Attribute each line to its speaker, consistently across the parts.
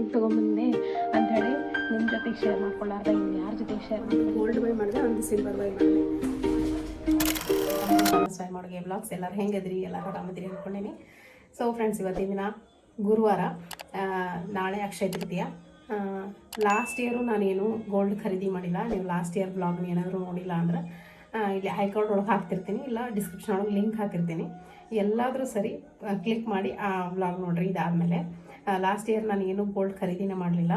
Speaker 1: ಏನೇನು ತೊಗೊಂಬಂದೆ ಅಂಥೇಳಿ ನಿಮ್ಮ ಜೊತೆಗೆ ಶೇರ್ ಮಾಡ್ಕೊಳ್ಳಾರ್ದ, ಇನ್ನು ಯಾರ ಜೊತೆ ಶೇರ್ ಮಾಡಿ
Speaker 2: ಗೋಲ್ಡ್ ಬೈ ಮಾಡಿದೆ, ಒಂದು ಸಿಲ್ವರ್ ಬೈ ಮಾಡಿದೆ. ಸ್ವಯಂ ಮಾಡೋಗೆ ಬ್ಲಾಗ್ಸ್ ಎಲ್ಲರೂ ಹೆಂಗದ್ರಿ, ಎಲ್ಲರೂ ಆರಾಮದಿರಿ ಅಂದ್ಕೊಂಡೇನಿ ಸೊ ಫ್ರೆಂಡ್ಸ್ ಇವತ್ತಿನ ದಿನ ಗುರುವಾರ ನಾಳೆ ಅಕ್ಷಯ ತೃತೀಯ. ಲಾಸ್ಟ್ ಇಯರು ನಾನೇನು ಗೋಲ್ಡ್ ಖರೀದಿ ಮಾಡಿಲ್ಲ. ನೀವು ಲಾಸ್ಟ್ ಇಯರ್ ಬ್ಲಾಗ್ನ ಏನಾದರೂ ನೋಡಿಲ್ಲ ಅಂದ್ರೆ ಇಲ್ಲಿ ಹೈಕೋರ್ಟ್ ಒಳಗೆ ಹಾಕ್ತಿರ್ತೀನಿ, ಇಲ್ಲ ಡಿಸ್ಕ್ರಿಪ್ಷನ್ ಒಳಗೆ ಲಿಂಕ್ ಹಾಕಿರ್ತೀನಿ ಎಲ್ಲಾದರೂ ಸರಿ ಕ್ಲಿಕ್ ಮಾಡಿ ಆ ಬ್ಲಾಗ್ ನೋಡ್ರಿ, ಇದಾದಮೇಲೆ. ಲಾಸ್ಟ್ ಇಯರ್ ನಾನು ಏನು ಗೋಲ್ಡ್ ಖರೀದಿನೇ ಮಾಡಲಿಲ್ಲ.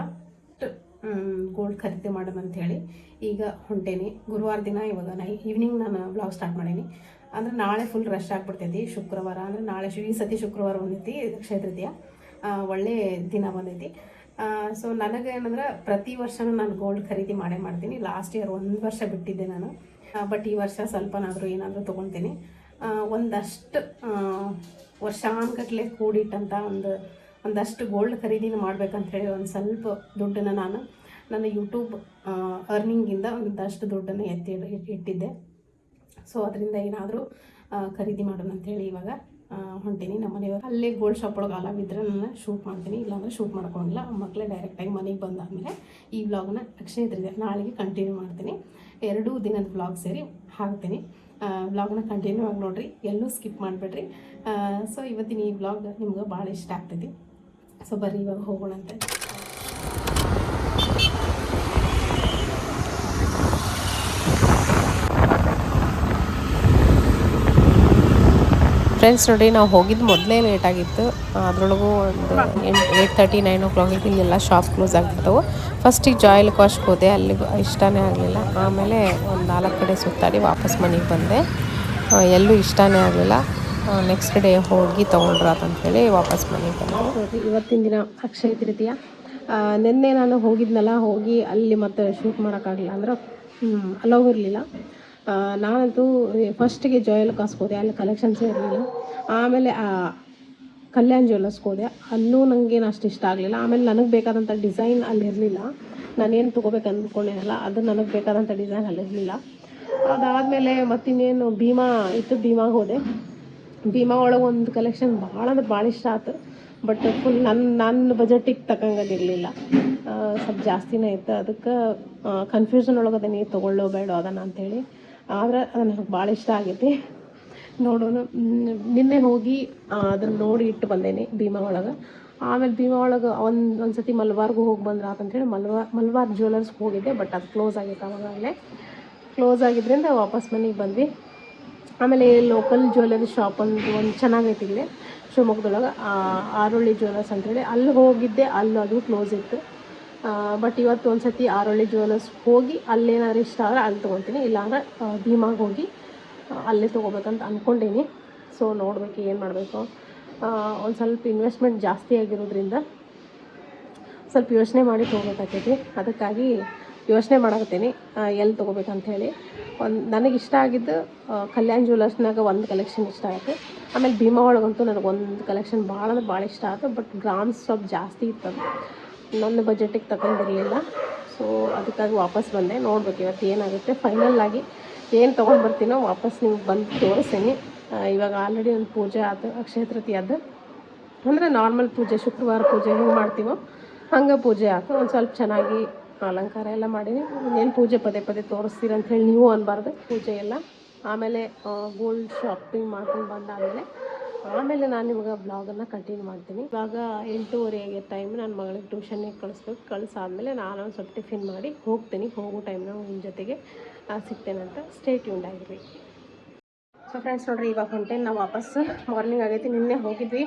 Speaker 2: ಗೋಲ್ಡ್ ಖರೀದಿ ಮಾಡೋಣ ಹೇಳಿ ಈಗ ಹೊಂಟೇನಿ. ಗುರುವಾರ ದಿನ ಇವಾಗ ನೈ ಈವ್ನಿಂಗ್ ನಾನು ಬ್ಲಾಗ್ ಸ್ಟಾರ್ಟ್ ಮಾಡೀನಿ. ಅಂದ್ರೆ ನಾಳೆ ಫುಲ್ ರಶ್ ಆಗಿಬಿಡ್ತೈತಿ ಶುಕ್ರವಾರ. ಅಂದರೆ ನಾಳೆ ಈ ಸತಿ ಶುಕ್ರವಾರ ಬಂದೈತಿ ಅಕ್ಷಯ ತೃತೀಯ ಒಳ್ಳೆ ದಿನ ಬಂದೈತಿ. ಸೊ ನನಗೇನಂದ್ರೆ ಪ್ರತಿ ವರ್ಷನೂ ನಾನು ಗೋಲ್ಡ್ ಖರೀದಿ ಮಾಡೇ ಮಾಡ್ತೀನಿ. ಲಾಸ್ಟ್ ಇಯರ್ ಒಂದು ವರ್ಷ ಬಿಟ್ಟಿದ್ದೆ ನಾನು. ಬಟ್ ಈ ವರ್ಷ ಸ್ವಲ್ಪನಾದರೂ ಏನಾದರೂ ತೊಗೊಳ್ತೀನಿ ಒಂದಷ್ಟು ವರ್ಷಾನ್ಗಟ್ಲೆ ಕೂಡಿಟ್ಟಂಥ ಒಂದು ಒಂದಷ್ಟು ಗೋಲ್ಡ್ ಖರೀದಿನ ಮಾಡ್ಬೇಕಂತ ಹೇಳಿ ಒಂದು ಸ್ವಲ್ಪ ದುಡ್ಡನ್ನು ನಾನು ನನ್ನ ಯೂಟ್ಯೂಬ್ ಅರ್ನಿಂಗಿಂದ ಒಂದಷ್ಟು ದುಡ್ಡನ್ನು ಎತ್ತಿ, ಇಟ್ಟಿದ್ದೆ. ಸೊ ಅದರಿಂದ ಏನಾದರೂ ಖರೀದಿ ಮಾಡೋಣ ಅಂತೇಳಿ ಇವಾಗ ಹೊಂಟೀನಿ ನಮ್ಮ ಮನೆಯವರು. ಅಲ್ಲೇ ಗೋಲ್ಡ್ ಶಾಪ್ ಒಳಗೆ ಅಲಾವ್ ಇದ್ದರೆ ನಾನು ಶೂಟ್ ಮಾಡ್ತೀನಿ, ಇಲ್ಲಾಂದರೆ ಶೂಟ್ ಮಾಡ್ಕೊಂಡಿಲ್ಲ ಮಕ್ಕಳೇ ಡೈರೆಕ್ಟಾಗಿ ಮನೆಗೆ ಬಂದಾದಮೇಲೆ ಈ ವ್ಲಾಗ್ನ ಅಕ್ಷಯ ತೃತೀಯ ನಾಳೆಗೆ ಕಂಟಿನ್ಯೂ ಮಾಡ್ತೀನಿ. ಎರಡೂ ದಿನದ ವ್ಲಾಗ್ ಸೇರಿ ಹಾಕ್ತೀನಿ. ವ್ಲಾಗ್ನ ಕಂಟಿನ್ಯೂ ಆಗಿ ನೋಡಿರಿ, ಎಲ್ಲೂ ಸ್ಕಿಪ್ ಮಾಡಿಬಿಡ್ರಿ. ಸೊ ಇವತ್ತಿನ ಈ ವ್ಲಾಗ್ ನಿಮ್ಗೆ ಭಾಳ ಇಷ್ಟ ಆಗ್ತೈತಿ. ಸೊ ಬರ್ರಿ, ಇವಾಗ ಹೋಗೋಣಂತೆ.
Speaker 3: ಫ್ರೆಂಡ್ಸ್ ನೋಡಿ, ನಾವು ಹೋಗಿದ್ದು ಮೊದಲೇ ಲೇಟ್ ಆಗಿತ್ತು. ಅದರೊಳಗೂ ಒಂದು ಎಂಟು ಏಯ್ಟ್ ತರ್ಟಿ ನೈನ್ ಓ ಕ್ಲಾಕಿಗೆ ಇಲ್ಲೆಲ್ಲ ಶಾಪ್ ಕ್ಲೋಸ್ ಆಗಿಬಿಡ್ತವೆ ಫಸ್ಟಿಗೆ ಜಾಯಲ್ ಕಾಸ್ಟ್ ಹೋದೆ ಅಲ್ಲಿಗೂ ಇಷ್ಟನೇ ಆಗಲಿಲ್ಲ. ಆಮೇಲೆ ಒಂದು ನಾಲ್ಕು ಕಡೆ ಸುತ್ತಾಡಿ ವಾಪಸ್ ಮನೆಗೆ ಬಂದೆ. ಎಲ್ಲೂ ಇಷ್ಟನೇ ಆಗಲಿಲ್ಲ. ನೆಕ್ಸ್ಟ್ ಡೇ ಹೋಗಿ ಹೇಳಿ ವಾಪಸ್ ಮನೆಗೆ
Speaker 1: ಇವತ್ತಿನ ದಿನ ಅಕ್ಷಯ ತೃತೀಯ. ನಿನ್ನೆ ನಾನು ಹೋಗಿದ್ನಲ್ಲ, ಹೋಗಿ ಅಲ್ಲಿ ಮತ್ತೆ ಶೂಟ್ ಮಾಡೋಕ್ಕಾಗಲಿಲ್ಲ ಅಂದ್ರೆ ಅಲೋವ್ ಇರಲಿಲ್ಲ. ನಾನಂತೂ ಫಸ್ಟಿಗೆ ಜಾಯಲ್ ಕಾಸ್ಕೋದೆ ಅಲ್ಲಿ ಕಲೆಕ್ಷನ್ಸೇ ಇರಲಿಲ್ಲ. ಆಮೇಲೆ ಕಲ್ಯಾಣ್ ಜ್ಯುವೆಲ್ಲರ್ಸ್ಗೆ ಹೋದೆ. ಅಲ್ಲೂ ನನಗೇನು ಅಷ್ಟು ಇಷ್ಟ ಆಗಲಿಲ್ಲ. ಆಮೇಲೆ ನನಗೆ ಬೇಕಾದಂಥ ಡಿಸೈನ್ ಅಲ್ಲಿ ಇರಲಿಲ್ಲ. ನಾನೇನು ತೊಗೋಬೇಕು ಅಂದ್ಕೊಂಡೇನಲ್ಲ ಅದು ನನಗೆ ಬೇಕಾದಂಥ ಡಿಸೈನ್ ಅಲ್ಲಿ ಇರಲಿಲ್ಲ. ಅದಾದಮೇಲೆ ಮತ್ತಿನ್ನೇನು ಭೀಮಾ ಇತ್ತು ಭೀಮಾಗೆ ಹೋದೆ. ಭೀಮಾ ಒಳಗೆ ಒಂದು ಕಲೆಕ್ಷನ್ ಭಾಳ ಅಂದ್ರೆ ಭಾಳ ಇಷ್ಟ ಆಯ್ತು ಬಟ್ ಫುಲ್ ನನ್ನ ನನ್ನ ಬಜೆಟಿಗೆ ತಕ್ಕಂಗದಿರಲಿಲ್ಲ ಸ್ವಲ್ಪ ಜಾಸ್ತಿನೇ ಇತ್ತು. ಅದಕ್ಕೆ ಕನ್ಫ್ಯೂಷನ್ ಒಳಗೆ ಅದನ್ನ ನೀವು ತೊಗೊಳ್ಳೋ ಬೇಡ ಅದನ್ನು ಅಂಥೇಳಿ ಆದ್ರೆ ಅದು ನನಗೆ ಭಾಳ ಇಷ್ಟ ಆಗೈತಿ. ನೋಡೋಣ. ನಿನ್ನೆ ಹೋಗಿ ಅದನ್ನು ನೋಡಿ ಇಟ್ಟು ಬಂದೇನೆ ಭೀಮಾ ಒಳಗೆ. ಆಮೇಲೆ ಭೀಮಾ ಒಳಗೆ ಒಂದು ಒಂದು ಸತಿ ಮಲ್ಬಾರ್ಗೂ ಹೋಗಿ ಬಂದ್ರೆ ಅಂತಂಥೇಳಿ ಮಲ್ವಾರ್ ಮಲ್ಬಾರ್ ಜ್ಯುವೆಲರ್ಸ್ಗೆ ಹೋಗಿದ್ದೆ ಬಟ್ ಅದು ಕ್ಲೋಸ್ ಆಗಿತ್ತು ಅವಾಗಲೇ ಕ್ಲೋಸ್ ಆಗಿದ್ದರಿಂದ ವಾಪಸ್ ಮನೆಗೆ ಬಂದ್ವಿ. ಆಮೇಲೆ ಲೋಕಲ್ ಜ್ಯುವೆಲ್ಲರಿ ಶಾಪ್ ಅಂತ ಒಂದು ಚೆನ್ನಾಗೈತೆ ಇಲ್ಲಿ, ಶಿವಮೊಗ್ಗದೊಳಗೆ. ಆರೋಳಿ ಜ್ಯುವೆಲರ್ಸ್ ಅಂತೇಳಿ. ಅಲ್ಲಿ ಹೋಗಿದ್ದೆ, ಅಲ್ಲಿ ಅದು ಕ್ಲೋಸ್ ಇತ್ತು. ಬಟ್ ಇವತ್ತು ಒಂದು ಸತಿ ಆರೋಳಿ ಜ್ಯುವೆಲರ್ಸ್ ಹೋಗಿ ಅಲ್ಲೇನಾದ್ರು ಇಷ್ಟ ಆದರೆ ಅಲ್ಲಿ ತೊಗೊತೀನಿ ಇಲ್ಲಾಂದ್ರೆ ಭೀಮಾಗೆ ಹೋಗಿ ಅಲ್ಲೇ ತೊಗೋಬೇಕಂತ ಅಂದ್ಕೊಂಡೀನಿ ಸೊ ನೋಡಬೇಕು ಏನು ಮಾಡಬೇಕು. ಒಂದು ಸ್ವಲ್ಪ ಇನ್ವೆಸ್ಟ್ಮೆಂಟ್ ಜಾಸ್ತಿ ಆಗಿರೋದ್ರಿಂದ ಸ್ವಲ್ಪ ಯೋಚನೆ ಮಾಡಿ ತೊಗೋಬೇಕಾಗ್ತೈತಿ. ಅದಕ್ಕಾಗಿ ಯೋಚನೆ ಮಾಡಕತ್ತೀನಿ. ಎಲ್ಲಿ ತೊಗೋಬೇಕಂತ ಹೇಳಿ ಒಂದು ನನಗೆ ಇಷ್ಟ ಆಗಿದ್ದು ಕಲ್ಯಾಣ್ ಜ್ಯುವೆಲರ್ಸ್ನಾಗ ಒಂದು ಕಲೆಕ್ಷನ್ ಇಷ್ಟ ಆಯಿತು. ಆಮೇಲೆ ಭೀಮಾ ಒಳಗಂತೂ ನನಗೆ ಒಂದು ಕಲೆಕ್ಷನ್ ಭಾಳ ಅಂದ್ರೆ ಭಾಳ ಇಷ್ಟ ಆಯಿತು ಬಟ್ ಗ್ರಾಮ್ಸ್ ಸ್ವಲ್ಪ ಜಾಸ್ತಿ ಇತ್ತು ಅದು. ನನ್ನ ಬಜೆಟಿಗೆ ತಗೊಂಡಿರಲಿಲ್ಲ. ಸೊ ಅದಕ್ಕಾಗಿ ವಾಪಸ್ ಬಂದೆ. ನೋಡ್ಬೇಕು ಇವತ್ತು ಏನಾಗುತ್ತೆ. ಫೈನಲ್ ಆಗಿ ಏನು ತೊಗೊಂಡು ಬರ್ತೀನೋ ವಾಪಸ್ ನಿಮ್ಗೆ ಬಂದು ತೋರಿಸ್ತೀನಿ ಇವಾಗ ಆಲ್ರೆಡಿ ಒಂದು ಪೂಜೆ ಆಯ್ತು ಅಕ್ಷಯ ತೃತೀಯದ್ದು. ಅಂದರೆ ನಾರ್ಮಲ್ ಪೂಜೆ, ಶುಕ್ರವಾರ ಪೂಜೆ ಹೆಂಗೆ ಮಾಡ್ತೀವೋ ಹಂಗೆ ಪೂಜೆ ಆಯ್ತು ಒಂದು ಸ್ವಲ್ಪ ಚೆನ್ನಾಗಿ ಅಲಂಕಾರ ಎಲ್ಲ ಮಾಡೀನಿ. ಏನು ಪೂಜೆ ಪದೇ ಪದೇ ತೋರಿಸ್ತೀರ ಹೇಳಿ ನೀವು ಅನ್ಬಾರ್ದು. ಪೂಜೆ ಎಲ್ಲ. ಆಮೇಲೆ ಗೋಲ್ಡ್ ಶಾಪಿಂಗ್ ಮಾಡ್ಕೊಂಡು ಬಂದಾದಮೇಲೆ, ಆಮೇಲೆ ನಾನು ನಿಮ್ಗೆ ಬ್ಲಾಗನ್ನು ಕಂಟಿನ್ಯೂ ಮಾಡ್ತೀನಿ. ಇವಾಗ ಎಂಟೂವರೆಗೆ ಟೈಮ್ ನನ್ನ ಮಗಳಿಗೆ ಟ್ಯೂಷನ್ನಿಗೆ ಕಳಿಸ್ಬೇಕು. ಕಳಿಸಾದ್ಮೇಲೆ ನಾನು ಸ್ವಲ್ಪ ಟಿಫಿನ್ ಮಾಡಿ ಹೋಗ್ತೀನಿ. ಹೋಗೋ ಟೈಮ್ನ ನಿಮ್ಮ ಜೊತೆಗೆ ಸಿಗ್ತೇನೆ ಅಂತ ಸ್ಟೇಟ್ ಟ್ಯೂನ್ಡ್ ಆಗಿರಿ ಸೊ ಫ್ರೆಂಡ್ಸ್ ನೋಡ್ರಿ, ಇವಾಗ ಹೊಂಟೆ ನಾವು ವಾಪಸ್ ಮಾರ್ನಿಂಗ್ ಆಗೈತಿ. ನಿನ್ನೆ ಹೋಗಿದ್ವಿ.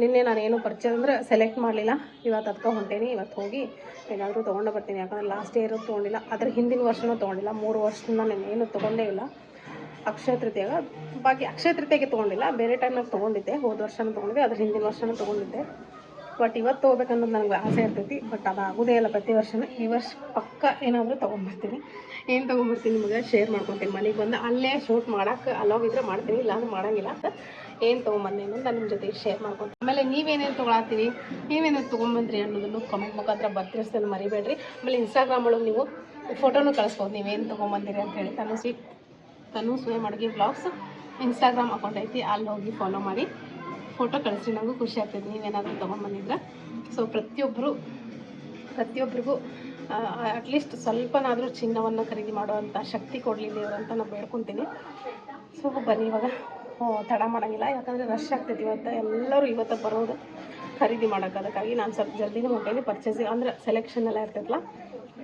Speaker 1: ನಿನ್ನೆ ನಾನು ಏನು ಪರ್ಚೇಸ್ ಅಂದರೆ ಸೆಲೆಕ್ಟ್ ಮಾಡಲಿಲ್ಲ. ಇವತ್ತು ಅದಕ್ಕೆ ಹೊಂಟೇನಿ. ಇವತ್ತು ಹೋಗಿ ಏನಾದರೂ ತೊಗೊಂಡು ಬರ್ತೀನಿ. ಯಾಕಂದ್ರೆ ಲಾಸ್ಟ್ ಇಯರ್ ತೊಗೊಂಡಿಲ್ಲ. ಅದ್ರ ಹಿಂದಿನ ವರ್ಷನೂ ತೊಗೊಂಡಿಲ್ಲ. ಮೂರು ವರ್ಷದಿಂದ ನಾನು ಏನು ತೊಗೊಂಡೇ ಇಲ್ಲ. ಅಕ್ಷಯ ತೃತೀಯಾಗ. ಬಾಕಿ ಅಕ್ಷಯ ತೃತೀಯಾಗೆ ತೊಗೊಂಡಿಲ್ಲ. ಬೇರೆ ಟೈಮ್ನಾಗ ತೊಗೊಂಡಿದ್ದೆ. ಹೋದ ವರ್ಷನೂ ತೊಗೊಂಡಿದ್ದೆ. ಅದ್ರ ಹಿಂದಿನ ವರ್ಷನೂ ತೊಗೊಂಡಿದ್ದೆ. ಬಟ್ ಇವತ್ತು ತೊಗೋಬೇಕನ್ನೋದು ನನಗೆ ಆಸೆ ಇರ್ತೈತಿ. ಬಟ್ ಅದು ಆಗೋದೇ ಇಲ್ಲ ಪ್ರತಿ ವರ್ಷನೂ. ಈ ವರ್ಷ ಪಕ್ಕ ಏನಾದರೂ ತೊಗೊಂಬರ್ತೀನಿ. ಏನು ತೊಗೊಂಬರ್ತೀನಿ ನಿಮಗೆ ಶೇರ್ ಮಾಡ್ಕೊತೀನಿ ಮನೆಗೆ ಬಂದು ಅಲ್ಲೇ ಶೂಟ್ ಮಾಡೋಕೆ ಅಲ್ಲೋಗಿದ್ರೆ ಮಾಡ್ತೀನಿ. ಇಲ್ಲಾಂದ್ರೆ ಮಾಡೋಂಗಿಲ್ಲ. ಅಂತ ಏನು ತೊಗೊಂಬಂದೆ ಅನ್ನೋದು ನಾನು ನಿಮ್ಮ ಜೊತೆ ಶೇರ್ ಮಾಡ್ಕೊತೀನಿ ಆಮೇಲೆ ನೀವೇನೇನು ತೊಗೊಳತ್ತೀರಿ? ನೀವೇನೇನು ತೊಗೊಂಬಂದ್ರಿ ಅನ್ನೋದನ್ನು ಕಮೆಂಟ್ ಮುಖಾಂತರ ಬರ್ತಿರ್ಸ್ತೇನೆ. ಮರಿಬೇಡ್ರಿ. ಆಮೇಲೆ ಇನ್ಸ್ಟಾಗ್ರಾಮ್ ಒಳಗೆ ನೀವು ಫೋಟೋನು ಕಳಿಸ್ಬೋದು. ನೀವೇನು ತೊಗೊಂಬಂದಿರಿ ಅಂತ ಹೇಳಿ. ತನು ಸ್ವೀಟ್ ತನು ಸ್ವಯಂ ಅಡುಗೆ ಬ್ಲಾಗ್ಸ್ ಇನ್ಸ್ಟಾಗ್ರಾಮ್ ಅಕೌಂಟ್ ಐತಿ. ಅಲ್ಲಿ ಹೋಗಿ ಫಾಲೋ ಮಾಡಿ. ಫೋಟೋ ಕಳಿಸ್ರಿ ನನಗೂ ಖುಷಿ ಆಗ್ತೈತೆ, ನೀವೇನಾದರೂ ತೊಗೊಂಬಂದಿದ್ರೆ ಸೊ ಪ್ರತಿಯೊಬ್ಬರು
Speaker 2: ಪ್ರತಿಯೊಬ್ಬರಿಗೂ ಅಟ್ಲೀಸ್ಟ್ ಸ್ವಲ್ಪನಾದರೂ ಚಿನ್ನವನ್ನು ಖರೀದಿ ಮಾಡುವಂಥ ಶಕ್ತಿ ಕೊಡಲಿ ದೇವರು ಅಂತ ನಾನು ಬೇಡ್ಕೊತೀನಿ. ಸೊ ಬನ್ನಿ ಇವಾಗ. ತಡ ಮಾಡೋಂಗಿಲ್ಲ, ಯಾಕಂದರೆ ರಶ್ ಆಗ್ತೈತಿ ಇವತ್ತು. ಎಲ್ಲರೂ ಇವತ್ತು ಬರೋದು ಖರೀದಿ ಮಾಡೋಕೆ ಅದಕ್ಕಾಗಿ ನಾನು ಸ್ವಲ್ಪ ಜಲ್ದಿನೂ ಹೊಂಟೇನಿ ಪರ್ಚೇಸ್ ಅಂದರೆ ಸೆಲೆಕ್ಷನ್ ಎಲ್ಲ ಇರ್ತೈತಲ್ಲ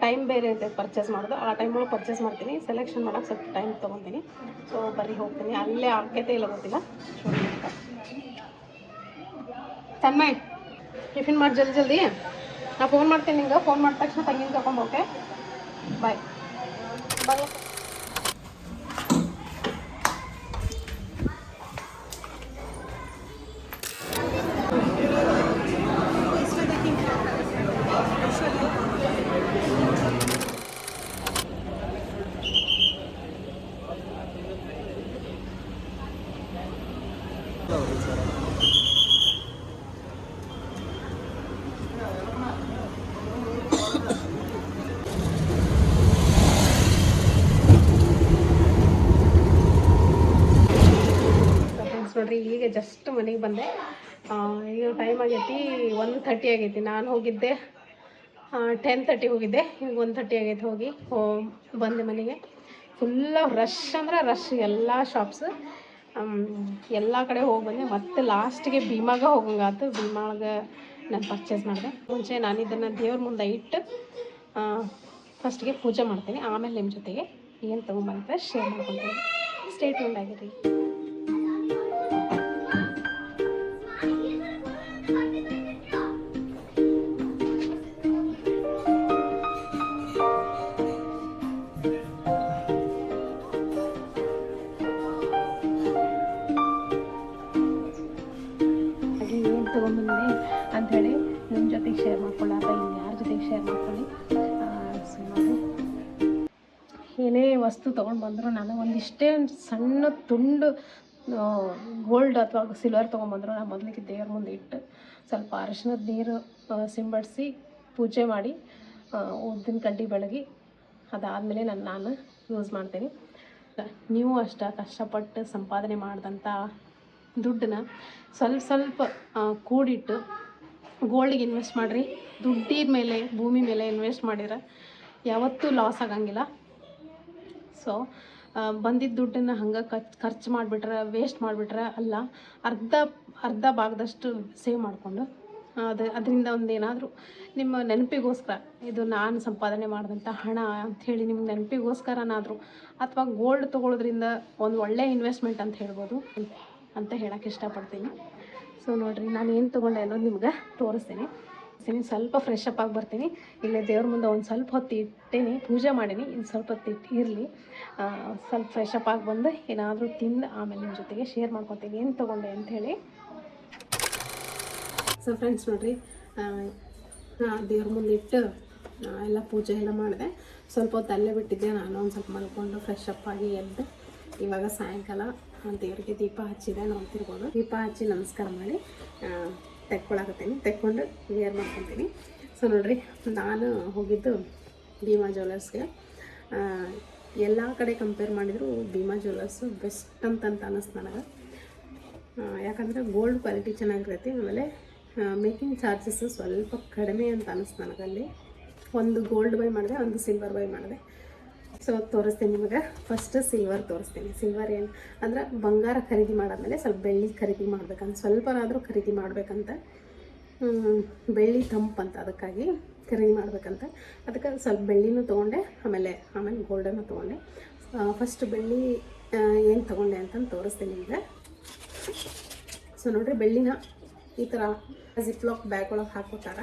Speaker 2: ಟೈಮ್ ಬೇರೆ ಇರ್ತೈತೆ ಪರ್ಚೇಸ್ ಮಾಡೋದು. ಆ ಟೈಮೊಳಗೆ ಪರ್ಚೇಸ್ ಮಾಡ್ತೀನಿ. ಸೆಲೆಕ್ಷನ್ ಮಾಡೋಕೆ ಸ್ವಲ್ಪ ಟೈಮ್ ತೊಗೊತೀನಿ. ಸೊ ಬರೀ ಹೋಗ್ತೀನಿ. ಅಲ್ಲೇ ಆಗ್ತೈತೆ ಇಲ್ಲ ಗೊತ್ತಿಲ್ಲ. ತನ್ಮಯ್ ಟಿಫಿನ್ ಮಾಡಿ ಜಲ್ದಿ ಜಲ್ದಿ. ನಾ ಫೋನ್ ಮಾಡ್ತೀನಿ ನಿಂಗೆ. ಫೋನ್ ಮಾಡಿದ ತಕ್ಷಣ ತಂಗಿನ ತಗೊಂಬೋಕೆ ಬಾಯ್ ಬಾಯ್ ಫ್ರೆಂಡ್ಸ್ ನೋಡ್ರಿ ಈಗ ಜಸ್ಟ್ ಮನೆಗೆ ಬಂದೆ. ಈಗ ಟೈಮ್ ಆಗೈತಿ ಒನ್ ಥರ್ಟಿ ಆಗೈತಿ. ನಾನು ಹೋಗಿದ್ದೆ ಟೆನ್ ತರ್ಟಿ ಹೋಗಿದ್ದೆ. ಈಗ ಒನ್ ತರ್ಟಿ ಆಗೈತಿ ಹೋಗಿ, ಹೋ, ಬಂದೆ ಮನೆಗೆ. ಫುಲ್ಲ ರಶ್ ಅಂದ್ರೆ ರಶ್ ಎಲ್ಲ ಶಾಪ್ಸ್ ಎಲ್ಲ ಕಡೆ ಹೋಗಿ ಬಂದೆ. ಮತ್ತೆ ಲಾಸ್ಟಿಗೆ ಭೀಮಾಗ ಹೋಗಂಗಾತು ಭೀಮಾಗ ನಾನು ಪರ್ಚೇಸ್ ಮಾಡಿದೆ. ಮುಂಚೆ ನಾನು ಇದನ್ನು ದೇವ್ರ ಮುಂದೆ ಇಟ್ಟು ಫಸ್ಟ್ಗೆ ಪೂಜೆ ಮಾಡ್ತೀನಿ. ಆಮೇಲೆ ನಿಮ್ಮ ಜೊತೆಗೆ ಏನು ತೊಗೊಂಬಂತ ಶೇರ್ ಮಾಡ್ಕೊತೀನಿ. ಸ್ಟೇಟ್ ಆಗಿರಿ. ಅಂಥೇಳಿ ನಿಮ್ಮ ಜೊತೆಗೆ ಶೇರ್ ಮಾಡ್ಕೊಳ್ಳಾರ ಇನ್ನು ಯಾರ ಜೊತೆಗೆ ಶೇರ್ ಮಾಡ್ಕೊಳ್ಳಿ. ಏನೇ ವಸ್ತು ತೊಗೊಂಡು ಬಂದರೂ ನಾನು ಒಂದಿಷ್ಟೇ ಒಂದ್ ಸಣ್ಣ ತುಂಡು ಗೋಲ್ಡ್ ಅಥವಾ ಸಿಲ್ವರ್ ತೊಗೊಂಬಂದ್ರು ನಾನು ಮೊದಲಿಗೆ ದೇವ್ರ ಮುಂದೆ ಇಟ್ಟು ಸ್ವಲ್ಪ ಅರಶಿನದ ನೀರು ಸಿಂಬಡಿಸಿ ಪೂಜೆ ಮಾಡಿ ಉದ್ದಿನ ಕಡ್ಡಿ ಬೆಳಗಿ ಅದಾದಮೇಲೆ ನಾನು ನಾನು ಯೂಸ್ ಮಾಡ್ತೀನಿ. ನೀವು ಅಷ್ಟ ಕಷ್ಟಪಟ್ಟು ಸಂಪಾದನೆ ಮಾಡಿದಂಥ ದುಡ್ಡನ್ನ ಸ್ವಲ್ಪ ಸ್ವಲ್ಪ ಕೂಡಿಟ್ಟು ಗೋಲ್ಡಿಗೆ ಇನ್ವೆಸ್ಟ್ ಮಾಡಿರಿ. ದುಡ್ಡಿನ ಮೇಲೆ, ಭೂಮಿ ಮೇಲೆ ಇನ್ವೆಸ್ಟ್ ಮಾಡಿದ್ರೆ ಯಾವತ್ತೂ ಲಾಸ್ ಆಗಂಗಿಲ್ಲ. ಸೊ ಬಂದಿದ್ದ ದುಡ್ಡನ್ನು ಹಂಗೆ ಖರ್ಚು ಖರ್ಚು ಮಾಡಿಬಿಟ್ರೆ ವೇಸ್ಟ್ ಮಾಡಿಬಿಟ್ರೆ ಅಲ್ಲ, ಅರ್ಧ ಅರ್ಧ ಭಾಗದಷ್ಟು ಸೇವ್ ಮಾಡಿಕೊಂಡು, ಅದು, ಅದರಿಂದ ಒಂದು ಏನಾದರೂ ನಿಮ್ಮ ನೆನಪಿಗೋಸ್ಕರ, ಇದು ನಾನು ಸಂಪಾದನೆ ಮಾಡಿದಂಥ ಹಣ ಅಂಥೇಳಿ ನಿಮ್ಗೆ ನೆನಪಿಗೋಸ್ಕರನಾದರೂ, ಅಥವಾ ಗೋಲ್ಡ್ ತೊಗೊಳೋದ್ರಿಂದ ಒಂದು ಒಳ್ಳೆಯ ಇನ್ವೆಸ್ಟ್ಮೆಂಟ್ ಅಂತ ಹೇಳ್ಬೋದು ಅಂತ ಹೇಳೋಕ್ಕೆ ಇಷ್ಟಪಡ್ತೀನಿ. ಸೊ ನೋಡಿರಿ, ನಾನು ಏನು ತೊಗೊಂಡೆ ಅನ್ನೋದು ನಿಮ್ಗೆ ತೋರಿಸ್ತೀನಿ. ಸರಿ, ಸ್ವಲ್ಪ ಫ್ರೆಶ್ ಅಪ್ ಆಗಿ ಬರ್ತೀನಿ. ಇಲ್ಲೇ ದೇವ್ರ ಮುಂದೆ ಒಂದು ಸ್ವಲ್ಪ ಹೊತ್ತು ಇಟ್ಟೇನಿ, ಪೂಜೆ ಮಾಡೀನಿ ಇನ್ನು ಸ್ವಲ್ಪ ಹೊತ್ತು ಇಟ್ಟು ಇರಲಿ. ಸ್ವಲ್ಪ ಫ್ರೆಶ್ ಅಪ್ ಆಗಿ ಬಂದು ಏನಾದರೂ ತಿಂದು ಆಮೇಲೆ ನಿಮ್ಮ ಜೊತೆಗೆ ಶೇರ್ ಮಾಡ್ಕೊತೀನಿ. ಏನು ತೊಗೊಂಡೆ ಅಂಥೇಳಿ ಸೊ ಫ್ರೆಂಡ್ಸ್ ನೋಡಿರಿ ದೇವ್ರ ಮುಂದೆ ಇಟ್ಟು ಎಲ್ಲ ಪೂಜೆ ಎಲ್ಲ ಮಾಡಿದೆ. ಸ್ವಲ್ಪ ಹೊತ್ತು ಅಲ್ಲೇ ಬಿಟ್ಟಿದ್ದೆ, ನಾನು ಒಂದು ಸ್ವಲ್ಪ ಮಲ್ಕೊಂಡು ಫ್ರೆಶ್ ಅಪ್ ಆಗಿ ಎದ್ದು, ಇವಾಗ ಸಾಯಂಕಾಲ. ದೇವರಿಗೆ ದೀಪ ಹಚ್ಚಿದೆ ನೋಡ್ತಿರ್ಬೋದು ದೀಪ ಹಚ್ಚಿ ನಮಸ್ಕಾರ ಮಾಡಿ ತೆಕ್ಕೊಳಕತ್ತೀನಿ. ತೆಕ್ಕೊಂಡು ವೇರ್ ಮಾಡ್ಕೊತೀನಿ. ಸೊ ನೋಡಿರಿ, ನಾನು ಹೋಗಿದ್ದು ಭೀಮಾ ಜ್ಯುವೆಲರ್ಸ್ಗೆ ಎಲ್ಲ ಕಡೆ ಕಂಪೇರ್ ಮಾಡಿದ್ರು ಭೀಮಾ ಜ್ಯುವೆಲರ್ಸು ಬೆಸ್ಟ್ ಅಂತಂತ ಅನ್ನಿಸ್ತು ನನಗೆ. ಯಾಕಂದರೆ ಗೋಲ್ಡ್ ಕ್ವಾಲಿಟಿ ಚೆನ್ನಾಗಿರ್ತೈತಿ, ಆಮೇಲೆ ಮೇಕಿಂಗ್ ಚಾರ್ಜಸ್ಸು ಸ್ವಲ್ಪ ಕಡಿಮೆ ಅಂತ ಅನ್ನಿಸ್ತು ನನಗಲ್ಲಿ. ಒಂದು ಗೋಲ್ಡ್ ಬೈ ಮಾಡಿದೆ, ಒಂದು ಸಿಲ್ವರ್ ಬೈ ಮಾಡಿದೆ. ಸೊ ತೋರಿಸ್ತೀನಿ ನಿಮಗೆ. ಫಸ್ಟ್ ಸಿಲ್ವರ್ ತೋರಿಸ್ತೀನಿ. ಸಿಲ್ವರ್ ಏನು? ಅಂದ್ರೆ ಬಂಗಾರ ಖರೀದಿ ಮಾಡಾದ್ಮೇಲೆ ಸ್ವಲ್ಪ ಬೆಳ್ಳಿ ಖರೀದಿ ಮಾಡ್ಬೇಕಂತ. ಸ್ವಲ್ಪನಾದರೂ ಖರೀದಿ ಮಾಡಬೇಕಂತ. ಬೆಳ್ಳಿ ತಂಪಂತ ಅದಕ್ಕಾಗಿ ಖರೀದಿ ಮಾಡ್ಬೇಕಂತ. ಅದಕ್ಕೆ ಸ್ವಲ್ಪ ಬೆಳ್ಳಿನೂ ತೊಗೊಂಡೆ, ಆಮೇಲೆ ಆಮೇಲೆ ಗೋಲ್ಡನ್ನು ತೊಗೊಂಡೆ. ಫಸ್ಟ್ ಬೆಳ್ಳಿ ಏನು ತೊಗೊಂಡೆ ಅಂತಂದು ತೋರಿಸ್ತೀನಿ ನಿಮಗೆ. ಸೊ ನೋಡಿರಿ ಬೆಳ್ಳಿನ ಈ ಥರ ಜಿಪ್ಲಾಕ್ ಬ್ಯಾಗ್ ಒಳಗೆ ಹಾಕೋತಾರ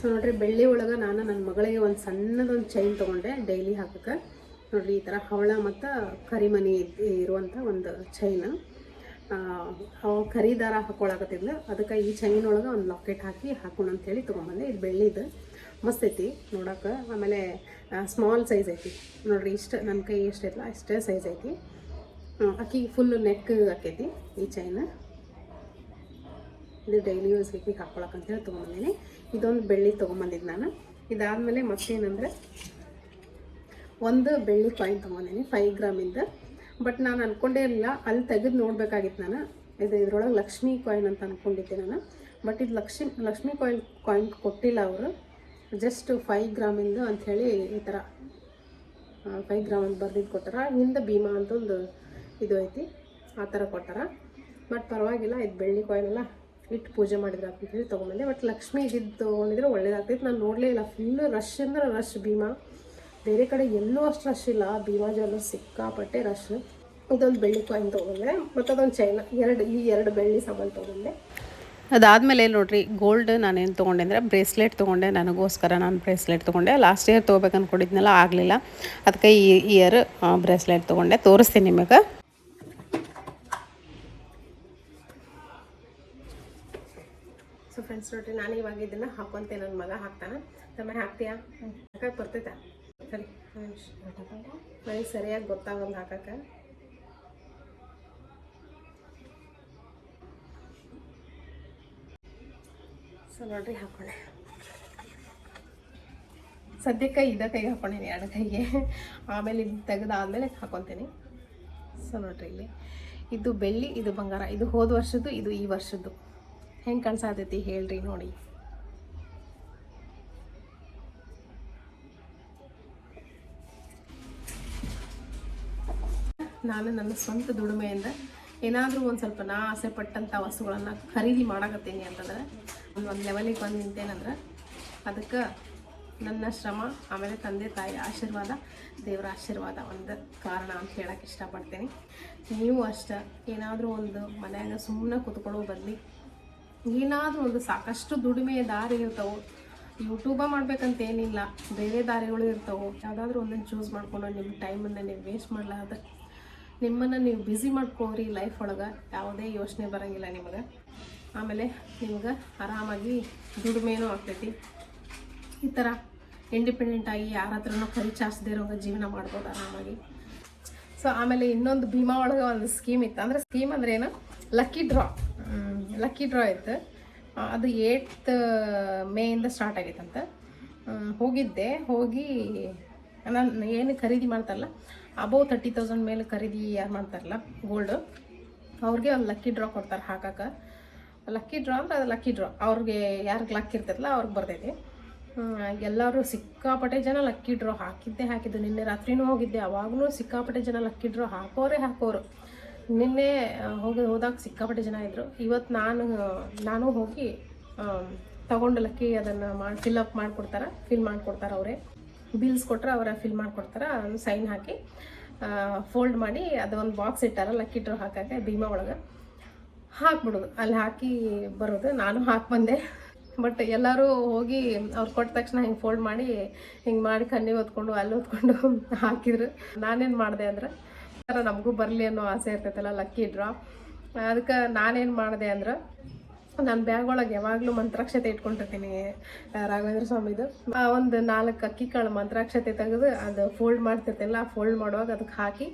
Speaker 2: ಸೊ ನೋಡ್ರಿ, ಬೆಳ್ಳಿ ಒಳಗೆ ನಾನು ನನ್ನ ಮಗಳಿಗೆ ಒಂದು ಸಣ್ಣದೊಂದು ಚೈನ್ ತೊಗೊಂಡೆ ಡೈಲಿ ಹಾಕಕ್ಕೆ. ನೋಡ್ರಿ, ಈ ಥರ ಹವಳ ಮತ್ತು ಕರಿಮನಿ ಇರುವಂಥ ಒಂದು ಚೈನ್ ಕರಿ ದಾರ ಹಾಕೊಳಕತ್ತಿದ್ಲು. ಅದಕ್ಕೆ ಈ ಚೈನ್ ಒಳಗೆ ಒಂದು ಲಾಕೆಟ್ ಹಾಕಿ ಹಾಕೋಣ ಅಂತೇಳಿ ತೊಗೊಂಬಂದೆ. ಇದು ಬೆಳ್ಳಿದು ಮಸ್ತ್ ಐತಿ, ನೋಡೋಕೆ. ಆಮೇಲೆ ಸ್ಮಾಲ್ ಸೈಜ್ ಐತಿ. ನೋಡ್ರಿ, ಇಷ್ಟು ನನ್ನ ಕೈ ಎಷ್ಟೈತಲ್ಲ ಅಷ್ಟೇ ಸೈಜ್ ಐತಿ. ಅಕ್ಕಿ ಫುಲ್ ನೆಕ್ ಆಕೈತಿ ಈ ಚೈನ್ ಇದು ಡೈಲಿ ಯೂಸ್ಗೆ ಹಾಕೊಳಕ್ಕೆ ಅಂತೇಳಿ ತೊಗೊಂಬಂದೀನಿ. ಇದೊಂದು ಬೆಳ್ಳಿ ತೊಗೊಂಬಂದಿದ್ದು ನಾನು. ಇದಾದಮೇಲೆ ಮತ್ತೇನಂದರೆ ಒಂದು ಬೆಳ್ಳಿ ಕಾಯಿನ್ ತೊಗೊಂಡಿನಿ ಫೈವ್ ಗ್ರಾಮಿಂದ ಬಟ್ ನಾನು ಅಂದ್ಕೊಂಡೇ ಇರಲಿಲ್ಲ, ಅಲ್ಲಿ ತೆಗೆದು ನೋಡಬೇಕಾಗಿತ್ತು ನಾನು. ಇದು ಇದ್ರೊಳಗೆ ಲಕ್ಷ್ಮಿ ಕಾಯಿನ್ ಅಂತ ಅಂದ್ಕೊಂಡಿದ್ದೆ ನಾನು. ಬಟ್ ಇದು ಲಕ್ಷ್ಮಿ ಲಕ್ಷ್ಮಿ ಕಾಯಿನ್ ಕಾಯಿನ್ ಕೊಟ್ಟಿಲ್ಲ ಅವರು. ಜಸ್ಟ್ ಫೈವ್ ಗ್ರಾಮಿಂದು ಅಂಥೇಳಿ ಈ ಥರ ಫೈವ್ ಗ್ರಾಮ್ ಅಂತ ಬರೆದಿದ್ದು ಕೊಟ್ಟಾರ. ಹಿಂದೆ ಭೀಮಾ ಅಂತ ಒಂದು ಇದು ಐತಿ, ಆ ಥರ ಕೊಟ್ಟಾರ. ಬಟ್ ಪರವಾಗಿಲ್ಲ, ಇದು ಬೆಳ್ಳಿ ಕಾಯಿನ್ ಎಲ್ಲ ಇಟ್ಟು ಪೂಜೆ ಮಾಡಿದ್ರೆ ಅಂತ ಹೇಳಿ ತೊಗೊಂಬಂದೆ ಬಟ್ ಲಕ್ಷ್ಮಿ ಇದ್ದಿದ್ದು ತೊಗೊಂಡಿದ್ರೆ ಒಳ್ಳೇದಾಗ್ತೈತೆ ನಾನು ನೋಡಲೇ ಇಲ್ಲ. ಫುಲ್ ರಶ್ ಅಂದ್ರೆ ರಶ್ ಭೀಮಾ. ಬೇರೆ ಕಡೆ ಎಲ್ಲೂ ಅಷ್ಟು ರಶ್ ಇಲ್ಲ. ಭೀಮಾ ಜ್ಯುವೆಲ್ಲರ್ಸ್ ಸಿಕ್ಕಾಪಟ್ಟೆ ರಶ್ ಇದೊಂದು ಬೆಳ್ಳಿ ಕಾಯಿನ್ ತೊಗೊಂಡೆ ಮತ್ತು ಅದೊಂದು ಚೈನ ಎರಡು, ಈ ಎರಡು ಬೆಳ್ಳಿ ಸಾಮಾನು ತೊಗೊಂಡೆ
Speaker 3: ಅದಾದಮೇಲೆ ನೋಡ್ರಿ ಗೋಲ್ಡ್ ನಾನೇನು ತೊಗೊಂಡೆ ಅಂದರೆ ಬ್ರೇಸ್ಲೆಟ್ ತೊಗೊಂಡೆ. ನನಗೋಸ್ಕರ ನಾನು ಬ್ರೇಸ್ಲೆಟ್ ತೊಗೊಂಡೆ. ಲಾಸ್ಟ್ ಇಯರ್ ತೊಗೋಬೇಕು ಅಂದ್ಕೊಂಡಿದ್ನೆಲ್ಲ ಆಗಲಿಲ್ಲ. ಅದಕ್ಕೆ ಈ ಇಯರ್ ಬ್ರೇಸ್ಲೆಟ್ ತೊಗೊಂಡೆ. ತೋರಿಸ್ತೀನಿ ನಿಮಗೆ.
Speaker 2: ಫ್ರೆಂಡ್ಸ್ ನೋಡ್ರಿ ನಾನು ಇವಾಗ ಇದನ್ನು ಹಾಕೊಂತೆ ನನ್ನ ಮಗ ಹಾಕ್ತಾನೆ. ತಮ್ಮ ಹಾಕ್ತೀಯಾ? ಹಾಕಕ್ಕೆ ಬರ್ತೈತಾ. ಸರಿ. ನನಗೆ ಸರಿಯಾಗಿ ಗೊತ್ತಾಗಲ್ಲ ಹಾಕಕ್ಕೆ. ಸೊ ನೋಡ್ರಿ ಹಾಕೊಂಡೆ ಸದ್ಯಕ್ಕೆ ಇದ ಕೈಗೆ ಹಾಕೊಂಡೀನಿ ಎರಡು ಕೈಗೆ. ಆಮೇಲೆ ಇದು ತೆಗೆದಾದ್ಮೇಲೆ ಹಾಕೊತೀನಿ. ಸೊ ನೋಡ್ರಿ ಇಲ್ಲಿ. ಇದು ಬೆಳ್ಳಿ ಇದು ಬಂಗಾರ. ಇದು ಹೋದ ವರ್ಷದ್ದು ಇದು ಈ ವರ್ಷದ್ದು. ಹೆಂಗೆ ಕಾಣಿಸಾತೈತಿ ಹೇಳ್ರಿ ನೋಡಿ. ನಾನು ನನ್ನ ಸ್ವಂತ ದುಡಿಮೆಯಿಂದ ಏನಾದರೂ ಒಂದು ಸ್ವಲ್ಪ ನಾ ಆಸೆ ಪಟ್ಟಂಥ ವಸ್ತುಗಳನ್ನು ಖರೀದಿ ಮಾಡಕತ್ತೀನಿ ಅಂತಂದ್ರೆ, ಒಂದು ಒಂದು ಲೆವೆಲಿಗೆ ಬಂದು ನಿಂತೇನಂದ್ರೆ, ಅದಕ್ಕೆ ನನ್ನ ಶ್ರಮ, ಆಮೇಲೆ ತಂದೆ ತಾಯಿ ಆಶೀರ್ವಾದ, ದೇವರ ಆಶೀರ್ವಾದ ಒಂದು ಕಾರಣ ಅಂತ ಹೇಳಕ್ಕೆ ಇಷ್ಟಪಡ್ತೀನಿ. ನೀವು ಅಷ್ಟೇ, ಏನಾದರೂ ಒಂದು ಮನೆಯಾಗ ಸುಮ್ಮನೆ ಕೂತ್ಕೊಳ್ಳೋ ಬದಲಿ ಏನಾದರೂ ಒಂದು ಸಾಕಷ್ಟು ದುಡಿಮೆಯ ದಾರಿ ಇರ್ತಾವೆ, ಯೂಟ್ಯೂಬ ಮಾಡ್ಬೇಕಂತ ಏನಿಲ್ಲ ಬೇರೆ ದಾರಿಗಳು ಇರ್ತಾವೆ, ಯಾವುದಾದ್ರೂ ಒಂದನ್ನು ಚೂಸ್ ಮಾಡ್ಕೊಂಡು ನಿಮ್ಮ ಟೈಮನ್ನು ನೀವು ವೇಸ್ಟ್ ಮಾಡಲಾರ್ದ. ನಿಮ್ಮನ್ನು ನೀವು ಬ್ಯುಸಿ ಮಾಡ್ಕೋರಿ ಲೈಫ್ ಒಳಗೆ, ಯಾವುದೇ ಯೋಚನೆ ಬರೋಂಗಿಲ್ಲ ನಿಮಗೆ. ಆಮೇಲೆ ನಿಮ್ಗೆ ಆರಾಮಾಗಿ ದುಡಿಮೆನೂ ಆಗ್ತೈತಿ. ಈ ಥರ ಇಂಡಿಪೆಂಡೆಂಟಾಗಿ ಯಾರ ಹತ್ರನೂ ಖರ್ಚಾಸ್ದೇ ಇರೋ ಜೀವನ ಮಾಡ್ಬೋದು ಆರಾಮಾಗಿ. ಸೊ ಆಮೇಲೆ ಇನ್ನೊಂದು ಭೀಮಾ ಒಳಗೆ ಒಂದು ಸ್ಕೀಮ್ ಇತ್ತು. ಅಂದರೆ ಸ್ಕೀಮ್ ಅಂದ್ರೆ ಏನು ಲಕ್ಕಿ ಡ್ರಾ ಲಕ್ಕಿ ಡ್ರಾ ಇತ್ತು. ಅದು ಏಯ್ತ್ ಮೇಯಿಂದ ಸ್ಟಾರ್ಟ್ ಆಗೈತಂತೆ. ಹೋಗಿದ್ದೆ. ಹೋಗಿ, ನಾನು ಏನು ಖರೀದಿ ಮಾಡ್ತಾರಲ್ಲ ಅಬೌವ್ ತರ್ಟಿ ತೌಸಂಡ್ ಮೇಲೆ ಖರೀದಿ ಯಾರು ಮಾಡ್ತಾರಲ್ಲ ಗೋಲ್ಡು ಅವ್ರಿಗೆ ಒಂದು ಲಕ್ಕಿ ಡ್ರಾ ಕೊಡ್ತಾರೆ ಹಾಕಕ್ಕೆ. ಲಕ್ಕಿ ಡ್ರಾ ಅಂದ್ರೆ ಅದು ಲಕ್ಕಿ ಡ್ರಾ ಅವ್ರಿಗೆ ಯಾರಿಗೆ ಲಕ್ ಇರ್ತೈತಲ್ಲ ಅವ್ರಿಗೆ ಬರ್ತೈತಿ ಎಲ್ಲರೂ ಸಿಕ್ಕಾಪಟ್ಟೆ ಜನ ಲಕ್ಕಿ ಡ್ರಾ ಹಾಕಿದ್ದೆ, ಹಾಕಿದ್ದು. ನಿನ್ನೆ ರಾತ್ರಿನೂ ಹೋಗಿದ್ದೆ. ಅವಾಗಲೂ ಸಿಕ್ಕಾಪಟ್ಟೆ ಜನ ಲಕ್ಕಿ ಡ್ರಾ ಹಾಕೋರೆ, ಹಾಕೋರು. ನಿನ್ನೆ ಹೋಗಿ ಹೋದಾಗ ಸಿಕ್ಕಾಪಟ್ಟೆ ಜನ ಇದ್ದರು ಇವತ್ತು ನಾನು ನಾನು ಹೋಗಿ ತಗೊಂಡು ಲಕ್ಕಿ ಅದನ್ನು ಮಾಡಿ ಫಿಲ್ ಅಪ್ ಮಾಡಿಕೊಡ್ತಾರೆ ಫಿಲ್ ಮಾಡಿಕೊಡ್ತಾರೆ ಅವರೇ. ಬಿಲ್ಸ್ ಕೊಟ್ಟರೆ ಅವರ ಫಿಲ್ ಮಾಡಿಕೊಡ್ತಾರೆ ಸೈನ್ ಹಾಕಿ ಫೋಲ್ಡ್ ಮಾಡಿ ಅದೊಂದು ಬಾಕ್ಸ್ ಇಟ್ಟಾರ, ಲಕ್ಕಿ ಡ್ರಾ ಹಾಕಕ್ಕೆ ಭೀಮಾ ಒಳಗೆ. ಹಾಕ್ಬಿಡೋದು. ಅಲ್ಲಿ ಹಾಕಿ ಬರೋದು. ನಾನು ಹಾಕಿ ಬಂದೆ. ಬಟ್ ಎಲ್ಲರೂ ಹೋಗಿ ಅವ್ರು ಕೊಟ್ಟ ತಕ್ಷಣ ಹಿಂಗೆ ಫೋಲ್ಡ್ ಮಾಡಿ, ಹಿಂಗೆ ಮಾಡಿ ಕಣ್ಣಿಗೆ ಹೊತ್ಕೊಂಡು, ಅಲ್ಲಿ ಹೊತ್ಕೊಂಡು ಹಾಕಿದ್ರು. ನಾನೇನು ಮಾಡಿದೆ ಅಂದ್ರೆ ಥರ ನಮಗೂ ಬರಲಿ ಅನ್ನೋ ಆಸೆ ಇರ್ತೈತಲ್ಲ ಲಕ್ಕಿ ಡ್ರಾ ಅದಕ್ಕೆ ನಾನೇನು ಮಾಡಿದೆ ಅಂದ್ರೆ ನನ್ನ ಬ್ಯಾಗ್ ಒಳಗೆ ಯಾವಾಗಲೂ ಮಂತ್ರಾಕ್ಷತೆ ಇಟ್ಕೊಂಡಿರ್ತೀನಿ ರಾಘವೇಂದ್ರ ಸ್ವಾಮಿದು. ಆ, ಒಂದು ನಾಲ್ಕು ಅಕ್ಕಿ ಕಾಳು ಮಂತ್ರಾಕ್ಷತೆ ತೆಗೆದು ಅದು ಫೋಲ್ಡ್ ಮಾಡ್ತಿರ್ತಿಲ್ಲ ಆ ಫೋಲ್ಡ್ ಮಾಡುವಾಗ ಅದಕ್ಕೆ ಹಾಕಿ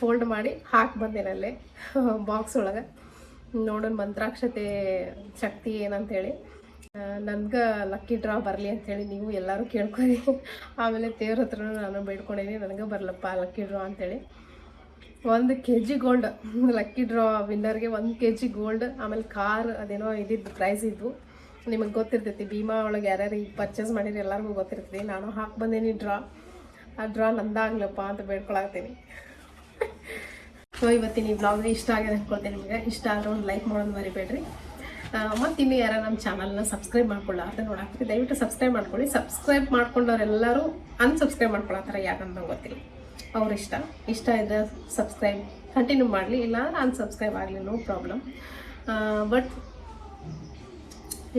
Speaker 2: ಫೋಲ್ಡ್ ಮಾಡಿ ಹಾಕಿ ಬಂದೆ ಅಲ್ಲೇ ಬಾಕ್ಸ್ ಒಳಗೆ. ನೋಡೋಣ ಮಂತ್ರಾಕ್ಷತೆ ಶಕ್ತಿ ಏನಂತೇಳಿ. ನನ್ಗೆ ಲಕ್ಕಿ ಡ್ರಾ ಬರಲಿ ಅಂಥೇಳಿ ನೀವು ಎಲ್ಲರೂ ಕೇಳ್ಕೊರಿ. ಆಮೇಲೆ ದೇವ್ರ ಹತ್ರ ನಾನು ಬೇಡ್ಕೊಂಡಿದ್ದೀನಿ ನನಗೆ ಬರಲಪ್ಪ ಲಕ್ಕಿ ಡ್ರಾ ಅಂಥೇಳಿ ಒಂದು K G gold lucky draw ವಿನ್ನರ್ಗೆ ಒಂದು ಕೆ ಜಿ ಗೋಲ್ಡ್ ಆಮೇಲೆ ಕಾರ್ ಅದೇನೋ ಇದಿದ್ದು ಪ್ರೈಸ್ ಇದ್ವು ನಿಮಗೆ ಗೊತ್ತಿರ್ತೈತಿ, ಭೀಮಾ ಒಳಗೆ ಯಾರ್ಯಾರು ಈಗ ಪರ್ಚೇಸ್ ಮಾಡಿರಿ ಎಲ್ಲರಿಗೂ ಗೊತ್ತಿರ್ತೈತಿ. ನಾನು ಹಾಕಿ ಬಂದೇನಿ ಡ್ರಾ ಆ ಡ್ರಾ ನಂದಾಗ್ಲಪ್ಪ ಅಂತ ಬೇಡ್ಕೊಳಾಗ್ತೀನಿ ಸೊ ಇವತ್ತಿನ ಈ ಬ್ಲಾಗ್ ಇಷ್ಟ ಆಗಿದೆ ಅಂದ್ಕೊಳ್ತೀನಿ ನಿಮಗೆ. ಇಷ್ಟ ಆದ್ರೆ ಒಂದು ಲೈಕ್ ಮಾಡೋದು ಮರಿಬೇಡ್ರಿ. ಮತ್ತು ಇನ್ನು ಯಾರು ನಮ್ಮ ಚಾನಲ್ನ ಸಬ್ಸ್ಕ್ರೈಬ್ ಮಾಡ್ಕೊಳ್ಳಾರ್ದೆ ನೋಡಾಕ್ತೀವಿ ದಯವಿಟ್ಟು ಸಬ್ಸ್ಕ್ರೈಬ್ ಮಾಡ್ಕೊಳ್ಳಿ. ಸಬ್ಸ್ಕ್ರೈಬ್ ಮಾಡ್ಕೊಂಡವ್ರೆಲ್ಲರೂ ಅನ್ಸಬ್ಸ್ಕ್ರೈಬ್ ಮಾಡ್ಕೊಳತ್ತಾರ ಯಾಕಂತ ಗೊತ್ತಿಲ್ಲ. ಅವ್ರ ಇಷ್ಟ ಇಷ್ಟ ಇದ್ದರೆ ಸಬ್ಸ್ಕ್ರೈಬ್ ಕಂಟಿನ್ಯೂ ಮಾಡಲಿ. ಇಲ್ಲ ಅನ್ಸಬ್ಸ್ಕ್ರೈಬ್ ಆಗಲಿ ನೋ ಪ್ರಾಬ್ಲಮ್ ಬಟ್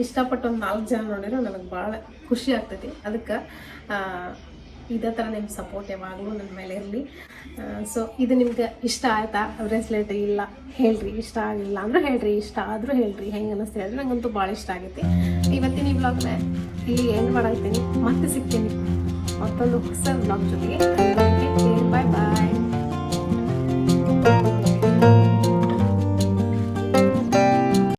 Speaker 2: ಇಷ್ಟಪಟ್ಟು ಒಂದು ನಾಲ್ಕು ಜನ ನೋಡಿದ್ರೆ ನನಗೆ ಭಾಳ ಖುಷಿ ಆಗ್ತೈತಿ. ಅದಕ್ಕೆ ಇದೇ ಥರ ನಿಮ್ಮ ಸಪೋರ್ಟ್ ಯಾವಾಗಲೂ ನನ್ನ ಮೇಲೆ ಇರಲಿ. ಸೊ ಇದು ನಿಮ್ಗೆ ಇಷ್ಟ ಆಯ್ತಾ? ಬ್ರೇಸ್ಲೆಟ್ ಇಲ್ಲ. ಹೇಳ್ರಿ, ಇಷ್ಟ ಆಗಿಲ್ಲ ಅಂದ್ರೆ ಹೇಳ್ರಿ. ಇಷ್ಟ ಆದರೂ ಹೇಳ್ರಿ. ಹೆಂಗೆ ಅನ್ನಿಸ್ತಾ ಹೇಳಿದ್ರೆ ನಂಗಂತೂ ಭಾಳ ಇಷ್ಟ ಆಗೈತಿ. ಇವತ್ತಿನ ಈ ಬ್ಲಾಗ್ನ ಇಲ್ಲಿ ಎಂಡ್ ಮಾಡಾಕ್ತೀನಿ. ಮತ್ತೆ ಸಿಗ್ತೀನಿ ಮತ್ತೊಂದು ಹೊಸ ಬ್ಲಾಗ್ ಜೊತೆಗೆ. ಬಾಯ್ ಬಾಯ್